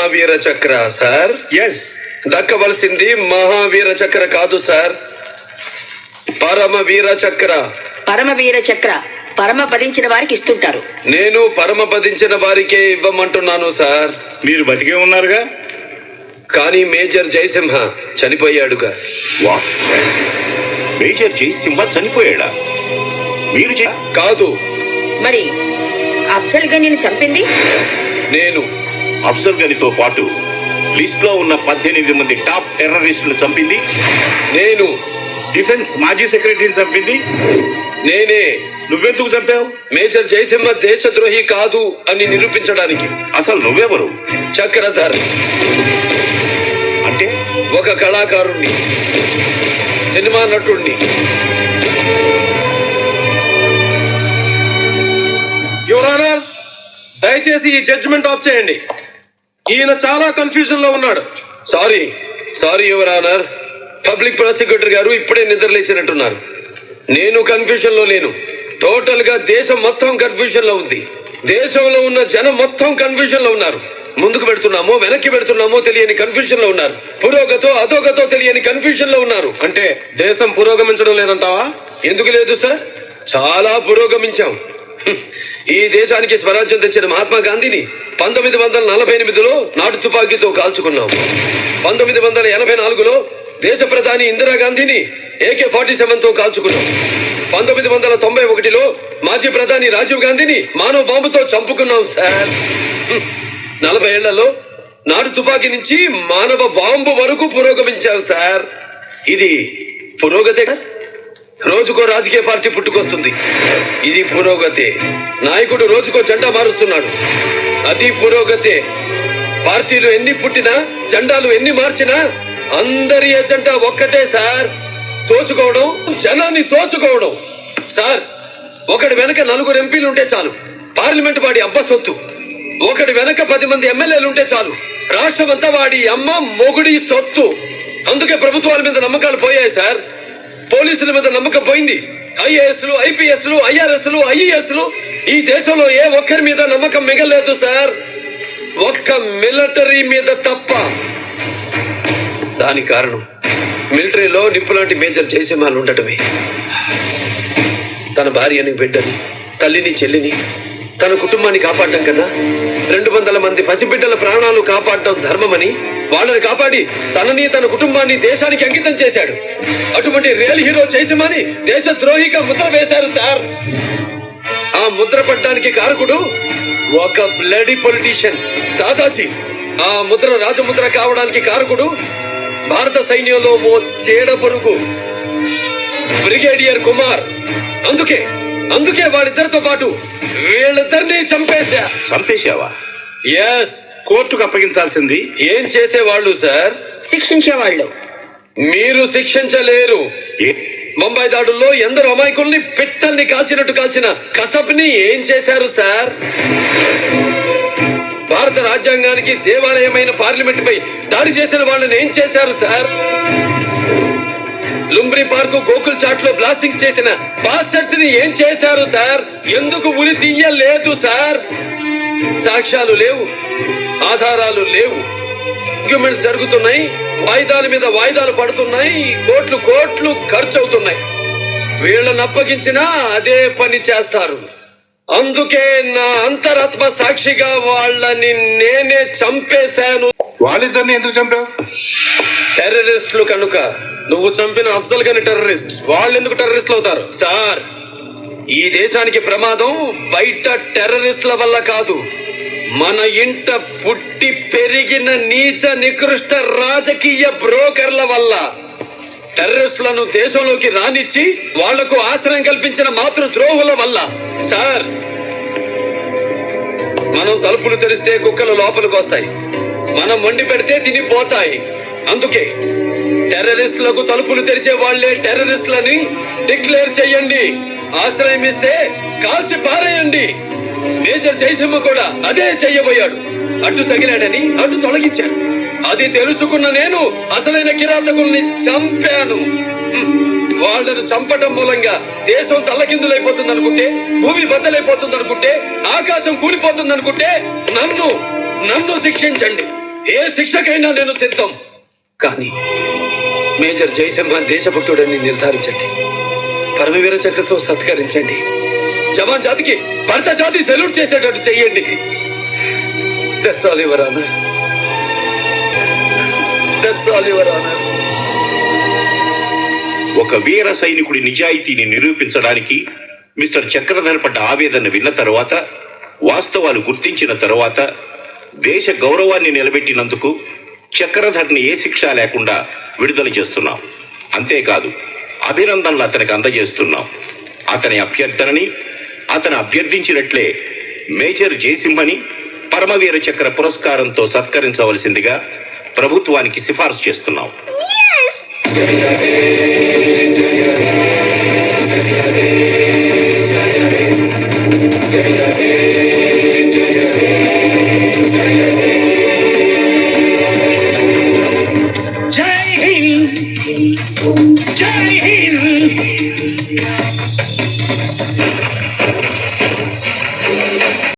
Mahavir Chakra sir. Yes దక్కవలసింది మహావీర చక్ర కాదు sir. పరమ వీర చక్ర. పరమవీర చక్ర. పరమ పదించిన వారికి ఇస్తుంటారు. నేను పరమపదించిన వారికే ఇవ్వమంటున్నాను సార్. మీరు బతికే ఉన్నారుగా? కానీ మేజర్ జయసింహ చనిపోయాడుగా. మేజర్ జయసింహ చనిపోయాడా? మీరు చే- కాదు. మరి అఫ్జల్ గనిని చంపింది? నేను. అఫ్జల్ గనితో పాటు లిస్ట్లో ఉన్న పద్దెనిమిది మంది టాప్ టెర్రరిస్టులు చంపింది. నేను డిఫెన్స్ మాజీ సెక్రటరీని చంపింది. నేనే నువ్వెందుకు చంపావు? మేజర్ జయసింహ దేశద్రోహి కాదు అని నిరూపించడానికి. అసలు నువ్వెవరు? చక్రధర్. అంటే ఒక కళాకారుణ్ణి సినిమా నటుణ్ణి. యువరానర్ దయచేసి ఈ జడ్జిమెంట్ ఆఫ్ చేయండి. ఈయన చాలా కన్ఫ్యూజన్లో ఉన్నాడు. Sorry sorry your honour public prosecutor గారు ఇప్పుడే నిద్రలేచినట్టున్నారు నేను కన్ఫ్యూజన్లో లేను. టోటల్గా దేశం మొత్తం కన్ఫ్యూజన్లో ఉంది. దేశంలో ఉన్న జనం మొత్తం కన్ఫ్యూజన్లో ఉన్నారు. ముందుకు పెడుతున్నామో వెనక్కి పెడుతున్నామో తెలియని కన్ఫ్యూజన్లో ఉన్నారు. పురోగతో అధోగతో తెలియని కన్ఫ్యూజన్లో ఉన్నారు. అంటే దేశం పురోగమించడం లేదంటావా? ఎందుకు లేదు సార్ చాలా పురోగమించాం. ఈ దేశానికి స్వరాజ్యం తెచ్చిన మహాత్మా గాంధీని పంతొమ్మిది వందల నలభై ఎనిమిదిలో నాటు తుపాకీతో కాల్చుకున్నాం పంతొమ్మిది వందల ఎనభై నాలుగులో దేశ ప్రధాని ఇందిరాగాంధీని ఏకే ఫార్టీ సెవెన్తో కాల్చుకున్నాం. పంతొమ్మిది వందల తొంభై ఒకటిలో మాజీ ప్రధాని రాజీవ్ గాంధీని మానవ బాంబుతో చంపుకున్నాం సార్. నలభై ఏళ్ళలో నాటు తుపాకీ నుంచి మానవ బాంబు వరకు పురోగమించాం సార్. ఇది పురోగతే కదా? రోజుకో రాజకీయ పార్టీ పుట్టుకొస్తుంది. ఇది పురోగతే. నాయకుడు రోజుకో జెండా మారుస్తున్నాడు. అది పురోగతే. పార్టీలు ఎన్ని పుట్టినా జెండాలు ఎన్ని మార్చినా అందరి ఎజెండా ఒక్కటే సార్. తోచుకోవడం జనాన్ని తోచుకోవడం. సార్ ఒకటి వెనక నలుగురు ఎంపీలు ఉంటే చాలు. పార్లమెంట్ వాడి అబ్బ సొత్తు. ఒకటి వెనక పది మంది ఎమ్మెల్యేలు ఉంటే చాలు. రాష్ట్రమంతా వాడి అమ్మ మొగుడి సొత్తు. అందుకే ప్రభుత్వాల మీద నమ్మకాలు పోయాయి సార్. పోలీసుల మీద నమ్మకం పోయింది. ఐఏఎస్లు ఐపీఎస్లు ఐఆర్ఎస్లు ఐఈఎస్లు. ఈ దేశంలో ఏ ఒక్కరి మీద నమ్మకం మిగలేదు సార్. ఒక్క మిలిటరీ మీద తప్ప. దాని కారణం మిలిటరీలో నిప్పులాంటి మేజర్ జయసింహాలు ఉండటమే. తన భార్యని బిడ్డని తల్లిని చెల్లిని తన కుటుంబాన్ని కాపాడటం కన్నా రెండు వందల మంది పసిబిడ్డల ప్రాణాలు కాపాడటం ధర్మమని వాళ్ళని కాపాడి తనని తన కుటుంబాన్ని దేశానికి అంకితం చేశాడు. అటువంటి రియల్ హీరో చేసిమని దేశ ద్రోహిగా ముద్ర వేశారు సార్. ఆ ముద్ర పట్టడానికి కారకుడు ఒక బ్లడీ పొలిటీషియన్ దాదాజీ. ఆ ముద్ర రాజముద్ర కావడానికి కారకుడు భారత సైన్యంలో ఓ చేడ పొరుగు బ్రిగేడియర్ కుమార్. అందుకే అందుకే వాళ్ళిద్దరితో పాటు వీళ్ళిద్దరిని చంపేశా. చంపేశావా? ఎస్ కోర్టుకు అప్పగించాల్సింది? ఏం చేసేవాళ్ళు సార్? శిక్షించేవాళ్ళు. మీరు శిక్షించలేరు. ఏ? ముంబై దాడుల్లో ఎందరో అమాయకుల్ని పిట్టల్ని కాల్చినట్టు కాల్చిన కసబ్ని ఏం చేశారు సార్? భారత రాజ్యాంగానికి దేవాలయమైన పార్లమెంట్ పై దాడి చేసిన వాళ్ళని ఏం చేశారు సార్? లుంబ్రి పార్కు గోకుల్ చాట్లో బ్లాస్టింగ్ చేసిన బాస్టర్స్ని ఏం చేశారు సార్? ఎందుకు ఉరి తీయలేదు సార్? సాక్ష్యాలు లేవు ఆధారాలు లేవు. ఆర్గ్యుమెంట్స్ జరుగుతున్నాయి వాయిదాల మీద వాయిదాలు పడుతున్నాయి కోట్లు కోట్లు ఖర్చు అవుతున్నాయి వీళ్ళని అప్పగించినా అదే పని చేస్తారు. అందుకే నా అంతరాత్మ సాక్షిగా వాళ్ళని నేనే చంపేశాను. వాళ్ళిద్దరిని ఎందుకు చంపావు? టెర్రరిస్టులు కనుక నువ్వు చంపిన అఫ్జల్ గని టెర్రరిస్ట్ వాళ్ళు ఎందుకు టెర్రరిస్టులు అవుతారు? సార్ ఈ దేశానికి ప్రమాదం బయట టెర్రరిస్టుల వల్ల కాదు. మన ఇంట పుట్టి పెరిగిన నీచ నికృష్ట రాజకీయ బ్రోకర్ల వల్ల. టెర్రరిస్టులను దేశంలోకి రానిచ్చి వాళ్ళకు ఆశ్రయం కల్పించిన మాతృ ద్రోహుల వల్ల. సార్ మనం తలుపులు తెరిస్తే కుక్కలు లోపలికి వస్తాయి. మనం వండి పెడితే తినిపోతాయి అందుకే టెర్రరిస్టులకు తలుపులు తెరిచే వాళ్ళే టెర్రరిస్టులని డిక్లేర్ చేయండి. ఆశ్రయం ఇస్తే కాల్చి పారేయండి. మేజర్ జయసింహ కూడా అదే చెయ్యబోయాడు అడ్డు తగిలాడని అడ్డు తొలగించాడు. అది తెలుసుకున్న నేను అసలైన కిరాతకుల్ని చంపాను. వాళ్ళను చంపటం మూలంగా దేశం తల్లకిందులైపోతుంది అనుకుంటే భూమి బద్దలైపోతుంది అనుకుంటే ఆకాశం కూలిపోతుంది అనుకుంటే నన్ను నన్ను శిక్షించండి. ఏ శిక్షకైనా నేను సిద్ధం. కానీ మేజర్ జయసింహ దేశభక్తుడని నిర్ధారించండి. పరమవీర చక్రతో సత్కరించండి. జవాన్ జాతికి భర్త జాతి సెల్యూట్ చేసేటట్టు చెయ్యండి దట్స్ ఆల్ ఒక వీర సైనికుడి నిజాయితీని నిరూపించడానికి మిస్టర్ చక్రధర్ పడ్డ ఆవేదన విన్న తరువాత వాస్తవాలు గుర్తించిన తరువాత దేశ గౌరవాన్ని నిలబెట్టినందుకు చక్రధర్ని ఏ శిక్ష లేకుండా విడుదల చేస్తున్నాం. అంతేకాదు అభినందనలు అతనికి అందజేస్తున్నాం. అతని అభ్యర్థనని అతను అభ్యర్థించినట్లే మేజర్ జయసింహని పరమవీర చక్ర పురస్కారంతో సత్కరించవలసిందిగా ప్రభుత్వానికి సిఫార్సు చేస్తున్నాం జై హింద్ జై హింద్